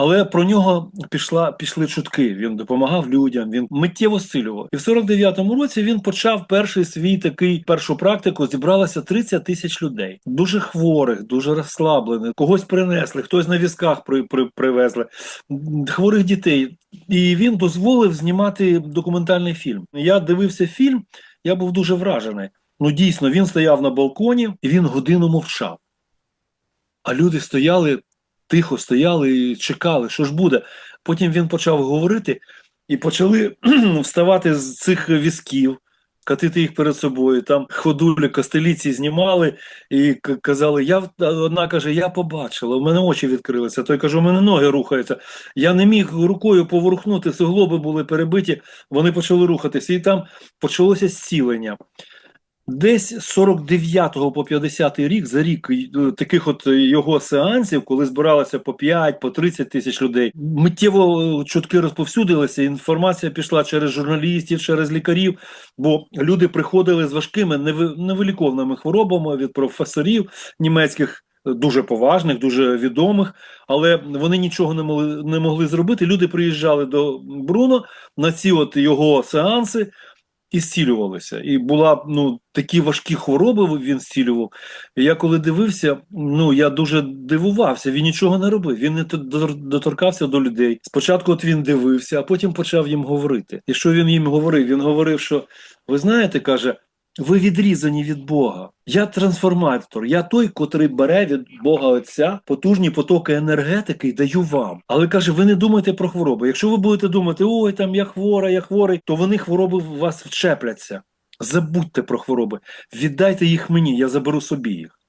Але про нього пішла пішли чутки. Він допомагав людям, він миттєво зцілював. І в 49-му році він почав перший свій такий першу практику. Зібралося 30 тисяч людей, дуже хворих, дуже розслаблених. Когось принесли, хтось на візках при, при, привезли хворих дітей. І він дозволив знімати документальний фільм. Я дивився фільм, я був дуже вражений. Ну дійсно, він стояв на балконі і він годину мовчав. А люди стояли, тихо стояли і чекали, що ж буде. Потім він почав говорити, і почали вставати з цих візків, катити їх перед собою. Там ходулі, костеліці знімали і казали: я в- одна каже, я побачила, у мене очі відкрилися. Той каже, у мене ноги рухаються. Я не міг рукою поворухнути, суглоби були перебиті, вони почали рухатися, і там почалося зцілення. Десь з 49 по 50 рік за рік е, таких от його сеансів, коли збиралося по 5, по 30 тисяч людей, миттєво е, чутки розповсюдилися. Інформація пішла через журналістів, через лікарів, бо люди приходили з важкими неви- невиліковними хворобами від професорів німецьких. е, Дуже поважних, дуже відомих, але вони нічого не могли, не могли зробити. Люди приїжджали до Бруно на ці от його сеанси і зцілювалися. І була ну такі важкі хвороби він зцілював. Я коли дивився, ну я дуже дивувався. Він нічого не робив. Він не тор- доторкався до людей. Спочатку от він дивився, а потім почав їм говорити. І що він їм говорив? Він говорив, що ви знаєте, каже. Ви відрізані від Бога. Я трансформатор. Я той, котрий бере від Бога Отця потужні потоки енергетики і даю вам. Але каже, ви не думайте про хвороби. Якщо ви будете думати, ой, там я хвора, я хворий, то вони хвороби в вас вчепляться. Забудьте про хвороби, віддайте їх мені, я заберу собі їх.